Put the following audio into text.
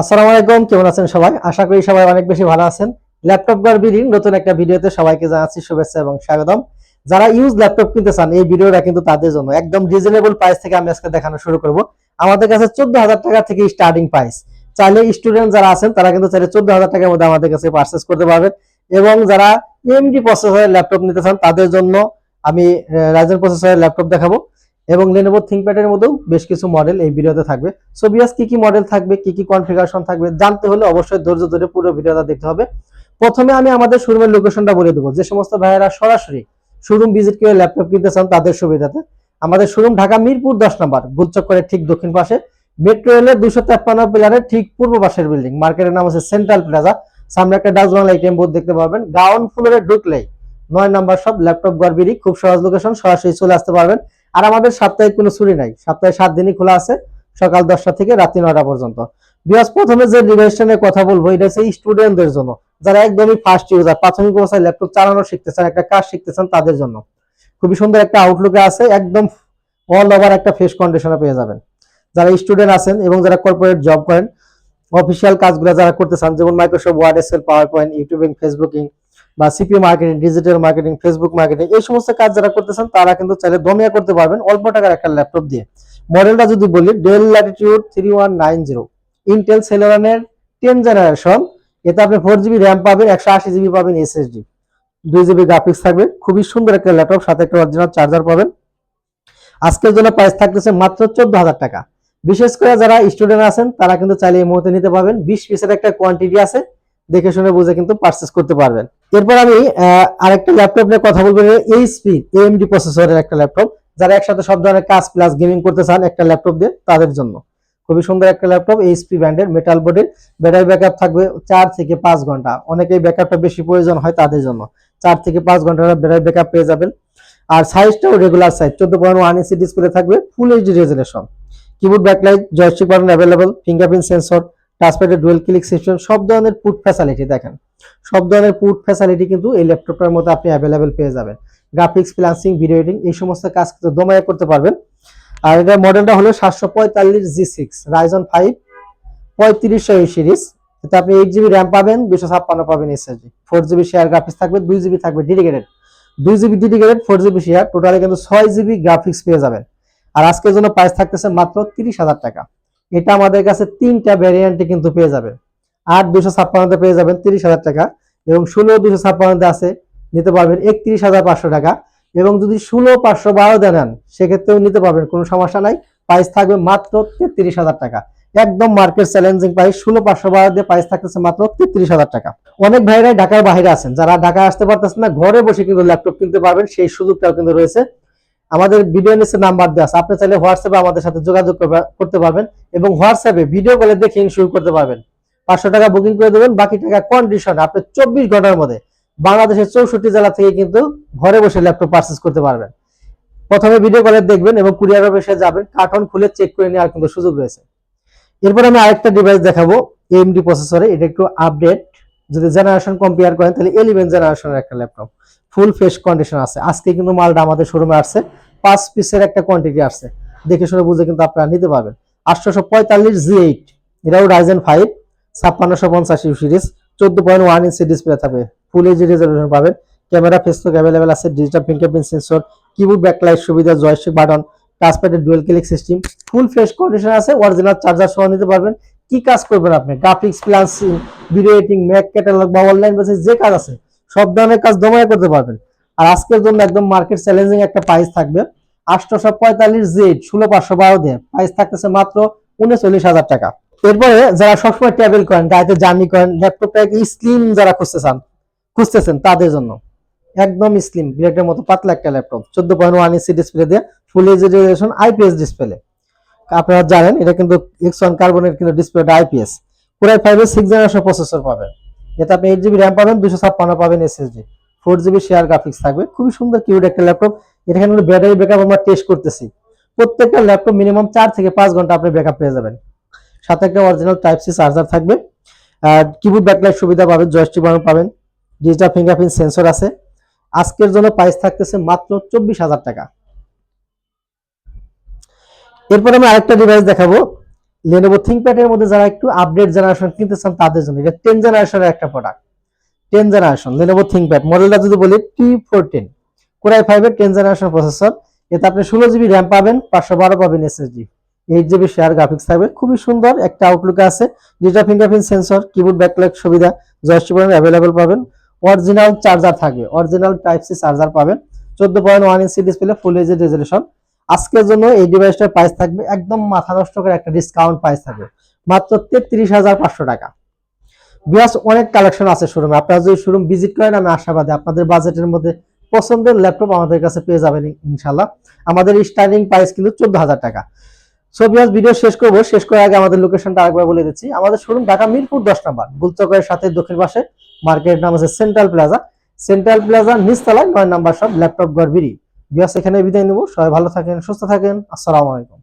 আসসালামু আলাইকুম, কেমন আছেন সবাই? আশা করি সবাই অনেক বেশি ভালো আছেন। ল্যাপটপ গার্বির নতুন একটা ভিডিওতে সবাইকে জানাচ্ছি শুভেচ্ছা এবং স্বাগতম। যারা ইউজ ল্যাপটপ কিনতে চান, এই ভিডিওটা কিন্তু তাদের জন্য একদম রিজনেবল প্রাইস থেকে আমি আজকে দেখানো শুরু করব। আমাদের কাছে চোদ্দ হাজার টাকা থেকে স্টার্টিং প্রাইস চাইলে স্টুডেন্ট যারা আছেন, তারা কিন্তু চাইলে চোদ্দ হাজার টাকার মধ্যে আমাদের কাছে পারচেস করতে পারবেন। এবং যারা এমডি প্রসেসরের ল্যাপটপ নিতে চান, তাদের জন্য আমি রাইজেন প্রসেসরের ল্যাপটপ দেখাবো। এবং লেনোভো থিংকপ্যাডের মধ্যেও বেশ কিছু মডেল এই ভিডিওতে থাকবে। সো বিয়াস কি কি মডেল থাকবে, কি কি কনফিগারেশন থাকবে, জানতে হলে অবশ্যই ধৈর্য ধরে পুরো ভিডিওটা দেখতে হবে। প্রথমে আমি আমাদের শোরুমের লোকেশনটা বলে দেবো। যে সমস্ত ভাইয়েরা সরাসরি শোরুম ভিজিট করে ল্যাপটপ কিনতে চান তাদের সুবিধাতে। আমাদের শোরুম ঢাকা মিরপুর দশ নম্বর গুলচক্করের ঠিক দক্ষিণ পাশে। মেট্রো রেলের দুশো তেপ্পান্ন পিলারের ঠিক পূর্ব পাশের বিল্ডিং মার্কেটের নাম হচ্ছে সেন্ট্রাল প্লাজা সামনে একটা ডাচ বাংলা এটিএম বোর্ড দেখতে পারবেন গ্রাউন্ড ফ্লোরে ঢুকলেই নয় নাম্বার সব ল্যাপটপ গড়বিরি খুব সহজ লোকেশন সরাসরি চলে আসতে পারবেন। আর আমাদের সাপ্তাহিক কোনো ছুটি নাই। সপ্তাহে সাত দিনই খোলা আছে, সকাল দশটা থেকে রাত্রি নয়টা পর্যন্ত। বিয়াস, প্রথমে যে ডিভাইসটা কথা বলব, এটা হচ্ছে স্টুডেন্টদের জন্য। যারা একদমই ফার্স্ট ইউজার প্রাথমিক অবস্থায় ল্যাপটপ চালানো শিখতেছেন, একটা কাজ শিখতেছেন তাদের জন্য। খুবই সুন্দর একটা আউটলুকে আছে, একদম অল ওভার একটা ফেস কন্ডিশনে পেয়ে যাবেন। যারা স্টুডেন্ট আছেন এবং যারা কর্পোরেট জব করেন অফিসিয়াল কাজগুলো যারা করতে চান, যেমন Microsoft word excel power point YouTubing Facebooking বা CP marketing digital marketing Facebook marketing এই সমস্ত কাজ যারা করতেছেন, তারা কিন্তু চাইলে দমিয়া করতে পারবেন অল্প টাকার একটা ল্যাপটপ দিয়ে। মডেলটা যদি বলি Dell Latitude three one nine zero Intel সেলেরানের ten generation এতে আপনি ফোর জিবি র্যাম পাবেন, একশো আশি জিবি পাবেন এসএসডি দুই জিবি গ্রাফিক্স থাকবে, খুবই সুন্দর একটা ল্যাপটপ সাথে একটা অরিজিনাল চার্জার পাবেন। আজকের জন্য প্রাইস থাকতেছে মাত্র চোদ্দ হাজার টাকা। বিশেষ করে যারা স্টুডেন্ট আছেন, তারা কিন্তু চাইলে এই মুহূর্তে নিতে পারবেন। বিশ পিসের একটা কোয়ান্টিটি আছে, দেখে শুনে বুঝে কিন্তু পারচেস করতে পারবেন। এরপর আমি আরেকটা ল্যাপটপ নিয়ে কথা বলব এইচপি এএমডি প্রসেসরের একটা ল্যাপটপ যারা একসাথে সব ধরনের কাজ প্লাস গেমিং করতে চান, একটা ল্যাপটপ দিয়ে তাদের জন্য। খুবই সুন্দর একটা ল্যাপটপ এইচপি ব্র্যান্ডের মেটাল বোর্ডের ব্যাটারি ব্যাকআপ থাকবে চার থেকে পাঁচ ঘণ্টা। অনেকেই ব্যাকআপটা বেশি প্রয়োজন হয় তাদের জন্য। চার থেকে পাঁচ ঘণ্টার ব্যাটারি ব্যাকআপ পেয়ে যাবেন। আর সাইজটাও রেগুলার সাইজ চোদ্দ পয়েন্ট ওয়ান ইঞ্চি ডিসপ্লে থাকবে full HD resolution keyboard backlight joystick button available fingerprint sensor টাচপ্যাডের dual click system সব ধরনের পুট ফ্যাসিলিটি দেখেন। সব ধরনের পুট ফ্যাসিলিটি কিন্তু এই ল্যাপটপটার মধ্যে আপনি অ্যাভেলেবেল পেয়ে যাবেন। গ্রাফিক্স ফ্লান্সিং ভিডিও এডিটিং এই সমস্ত কাজ কিন্তু দমায়া করতে পারবেন। আর এটার মডেলটা হলো সাতশো পঁয়তাল্লিশ জি সিক্স রাইজন ফাইভ পঁয়ত্রিশশো এই সিরিজ এতে আপনি এইট জিবি র্যাম পাবেন দুশো ছাপ্পান্ন পাবেন SSD four GB share graphics থাকবে, দুই জিবি থাকবে ডেডিকেটেড দুই GB dedicated four GB share totally কিন্তু ছয় জিবি গ্রাফিক্স পেয়ে যাবেন। আর আজকের জন্য প্রাইস থাকতেছে মাত্র তিরিশ হাজার টাকা। এটা আমাদের কাছে তিনটা ভ্যারিয়েন্টে কিন্তু পেয়ে যাবেন। আট দুশো ছাপ্পান্নতে পেয়ে যাবেন তিরিশ হাজার টাকা এবং ষোলো দুশো ছাপ্পান্নতে আছে, নিতে পারবেন একত্রিশ হাজার পাঁচশো টাকা এবং যদি ষোলো পাঁচশো বারো দেন সেক্ষেত্রেও নিতে পারবেন, কোনো সমস্যা নাই। প্রাইস থাকবে মাত্র তেত্রিশ হাজার টাকা। একদম মার্কেট চ্যালেঞ্জিং প্রাইস ষোলো পাঁচশো বারো দিয়ে প্রাইস থাকতেছে মাত্র তেত্রিশ হাজার টাকা। অনেক ভাইরাই ঢাকার বাইরে আছেন, যারা ঢাকায় আসতে পারতেছেন না, ঘরে বসে কিন্তু ল্যাপটপ কিনতে পারবেন, সেই সুযোগটাও কিন্তু রয়েছে। আমাদের ভিডিও নিচে নাম্বার দেওয়া আছে। আপনি চাইলে হোয়াটসঅ্যাপে আমাদের সাথে যোগাযোগ করতে পারবেন এবং হোয়াটসঅ্যাপে ভিডিও কলে দেখে শুরু করতে পারবেন। পাঁচশো টাকা বুকিং করে দেবেন, বাকি টাকা কন্ডিশন আপনি চব্বিশ ঘণ্টার মধ্যে বাংলাদেশের চৌষট্টি জেলা থেকে কিন্তু ঘরে বসে ল্যাপটপ পারচেস করতে পারবেন। প্রথমে ভিডিও কলে দেখবেন এবং কুরিয়ার অফিসে যাবেন কার্টন খুলে চেক করে নেওয়ার কিন্তু সুযোগ রয়েছে। এরপর আমি আরেকটা ডিভাইস দেখাবো এমডি প্রসেসরে এটা একটু আপডেট যদি জেনারেশন কম্পেয়ার করেন, তাহলে ইলেভেন জেনারেশনের একটা ল্যাপটপ ফুল ফ্রেশ কন্ডিশন আছে। আজকে কিন্তু মালটা আমাদের শোরুমে আসছে। পাঁচ পিসের একটা কোয়ান্টিটি আসছে। দেখে শুনে বুঝে কিন্তু আপনারা নিতে পারবেন। আটশোশো পঁয়তাল্লিশ জি এইট এটাও রাইজেন ফাইভ ছাপ্পান্নশো পঞ্চাশ ইউ সিরিজ চোদ্দ পয়েন্ট ওয়ান ইঞ্চি ডিসপ্লে থাকবে। ফুল এইচডি রেজলিউশন পাবেন। ক্যামেরা ফেস ফেসবুক অ্যাভেলেবেল আছে digital fingerprint sensor keyboard backlight সুবিধা joystick button টাচপ্যাডের dual click system full fresh condition আছে অরিজিনাল চার্জার সহ নিতে পারবেন। কি কাজ করবেন আপনি? গ্রাফিক্স প্লাসিং ভিডিও এডিটিং ম্যাক ক্যাটালগ বা অনলাইন বেসিস যে কাজ আছে, সব ধরনের কাজ দমায় করতে পারবেন। আর আজকের জন্য একদম মার্কেট চ্যালেঞ্জিং একটা প্রাইস থাকবে। আটশোশো পঁয়তাল্লিশ জেড ষোলো পাঁচশো বারো দিয়ে। প্রাইস থাকতেছে মাত্র উনচল্লিশ হাজার টাকা। এরপরে যারা সবসময় ট্রাভেল করেন, গাড়িতে জার্নি করেন ল্যাপটপটাকে স্লিম যারা খুঁজতে চান, খুঁজতেছেন তাদের জন্য। একদম স্লিম ব্লেডের মতো পাতলা একটা ল্যাপটপ চোদ্দ পয়েন্ট ওয়ান ইঞ্চি ডিসপ্লে দিয়ে full HD resolution IPS display আপনারা জানেন, এটা কিন্তু এক্স ওয়ান কার্বনের কিন্তু ডিসপ্লেটা আইপিএস পুরাই ফাইভের সিক্স জেনারেশন প্রসেসর পাবেন। এতে আপনি এইট জিবি র্যাম পাবেন দুশো ছাপ্পান্ন পাবেন SSD four GB share graphics থাকবে। খুবই সুন্দর কিউড একটা ল্যাপটপ এখানে ব্যাটারি ব্যাকআপ আমরা টেস্ট করতেছি। প্রত্যেকটা ল্যাপটপ মিনিমাম চার থেকে পাঁচ ঘণ্টা আপনি ব্যাকআপ পেয়ে যাবেন। সাথে একটা অরিজিনাল টাইপ সি চার্জার থাকবে। আর কিবোর্ড ব্যাকলাইট সুবিধা পাবেন জয়স্টিক বাটন পাবেন। ডিজিটাল ফিঙ্গারপ্রিন্ট সেন্সর আছে। আজকের জন্য প্রাইস থাকতেছে মাত্র চব্বিশ হাজার টাকা। এরপর আমি আরেকটা ডিভাইস দেখাবো। লেনোভো থিংকপ্যাডের মধ্যে যারা একটু আপডেট জেনারেশন কিনতে চান, তাদের জন্য এটা টেন জেনারেশনের একটা product ten generation Lenovo ThinkPad মডেলটা যদি বলি T four ten Core i ফাইভের টেন জেনারেশন প্রসেসর এতে আপনি ষোলো জিবি র্যাম পাবেন, পাঁচশো বারো পাবেন SSD eight GB share graphics থাকবে। খুবই সুন্দর একটা আউটলুক আছে। Digital fingerprint sensor keyboard backlight সুবিধা জয়স্টিক অ্যাভেলেবল পাবেন। অরিজিনাল চার্জার থাকবে। অরিজিনাল টাইপ সি চার্জার পাবেন। চোদ্দ পয়েন্ট ওয়ান ইঞ্চি ডিসপ্লে ফুল এইচডি রেজলিউশন আজকের জন্য এই ডিভাইসটার প্রাইস থাকবে একদম মাথা নষ্ট করে একটা ডিসকাউন্ট প্রাইস থাকবে। মাত্র তেত্রিশ হাজার পাঁচশো টাকা। বিয়াস অনেক কালেকশন আছে শোরুমে আপনারা যদি শোরুম ভিজিট করেন, আমি আশাবাদী আপনাদের বাজেটের মধ্যে পছন্দের ল্যাপটপ আমাদের কাছে পেয়ে যাবেন ইনশাল্লাহ আমাদের স্টার্টিং প্রাইস কিন্তু চোদ্দ হাজার টাকা। সো বিয়াস ভিডিও শেষ করব। শেষ করার আগে আমাদের লোকেশনটা আরেকবার বলে দিচ্ছি। আমাদের শোরুম ঢাকা মিরপুর দশ নাম্বার বুলচকের সাথে দক্ষিণ পাশে। মার্কেট নাম আছে সেন্ট্রাল প্লাজা সেন্ট্রাল প্লাজা নিচতলায় নয় নাম্বার সব ল্যাপটপ গড়বিরি বিয়াস এখানে বিদায় নেব। সবাই ভালো থাকেন সুস্থ থাকেন। আসসালামু আলাইকুম।